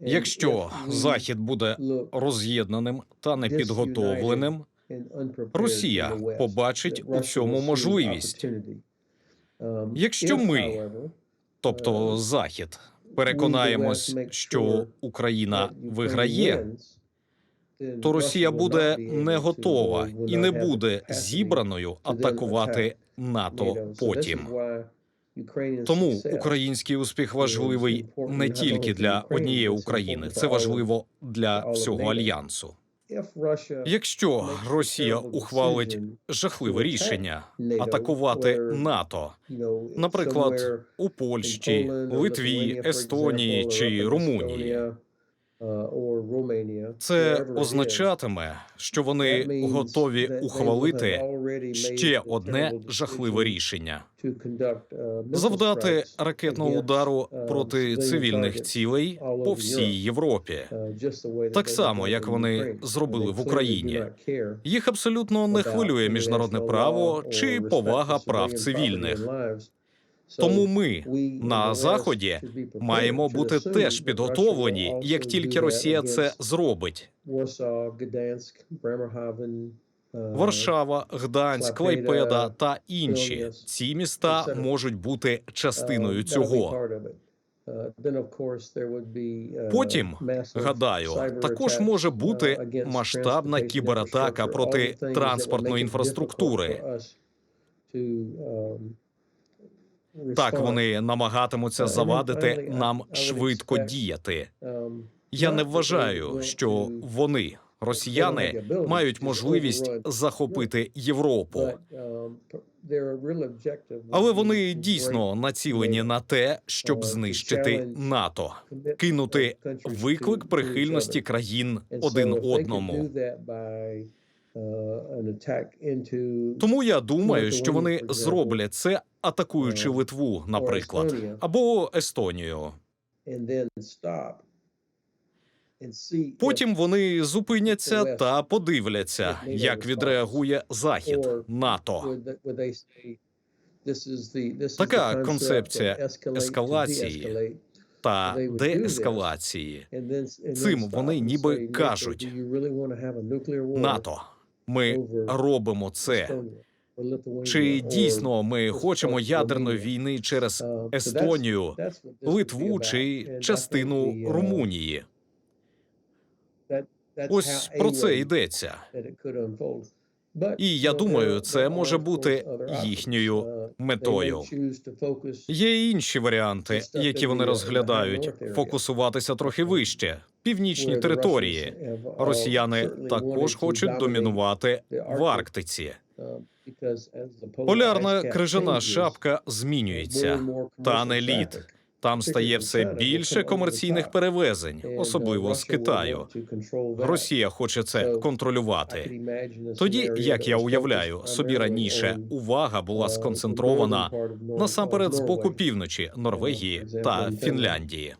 Якщо Захід буде роз'єднаним та непідготовленим, Росія побачить у цьому можливість. Um, Якщо ми, тобто Захід, переконаємось, що Україна виграє, то Росія буде не готова і не буде зібраною атакувати НАТО потім. Тому український успіх важливий не тільки для однієї України, це важливо для всього альянсу. Якщо Росія ухвалить жахливе рішення атакувати НАТО, наприклад, у Польщі, Литві, Естонії чи Румунії, це означатиме, що вони готові ухвалити ще одне жахливе рішення завдати ракетного удару проти цивільних цілей по всій Європі. так само, як вони зробили в Україні. Їх абсолютно не хвилює міжнародне право чи повага прав цивільних. Тому ми на заході маємо бути теж підготовлені, як тільки Росія це зробить. Варшава, Гданськ, Клайпеда та інші ці міста можуть бути частиною цього. Потім, гадаю, також може бути масштабна кібератака проти транспортної інфраструктури. Так вони намагатимуться завадити нам швидко діяти. Я не вважаю, що вони, росіяни, мають можливість захопити Європу. Але вони дійсно націлені на те, щоб знищити НАТО, кинути виклик прихильності країн один одному. Тому я думаю, що вони зроблять це, атакуючи Литву, наприклад, або Естонію. Потім вони зупиняться та подивляться, як відреагує Захід НАТО. Така концепція ескалації та деескалації. Цим вони ніби кажуть НАТО. Ми робимо це. Чи дійсно ми хочемо ядерної війни через Естонію, Литву чи частину Румунії? Ось про це йдеться. І я думаю, це може бути їхньою метою. Є й інші варіанти, які вони розглядають. Фокусуватися трохи вище, північні території. Росіяни також хочуть домінувати в Арктиці. Полярна крижана шапка змінюється, тане лід. Там стає все більше комерційних перевезень, особливо з Китаю. Росія хоче це контролювати. Тоді, як я уявляю, собі раніше увага була сконцентрована насамперед з боку півночі Норвегії та Фінляндії.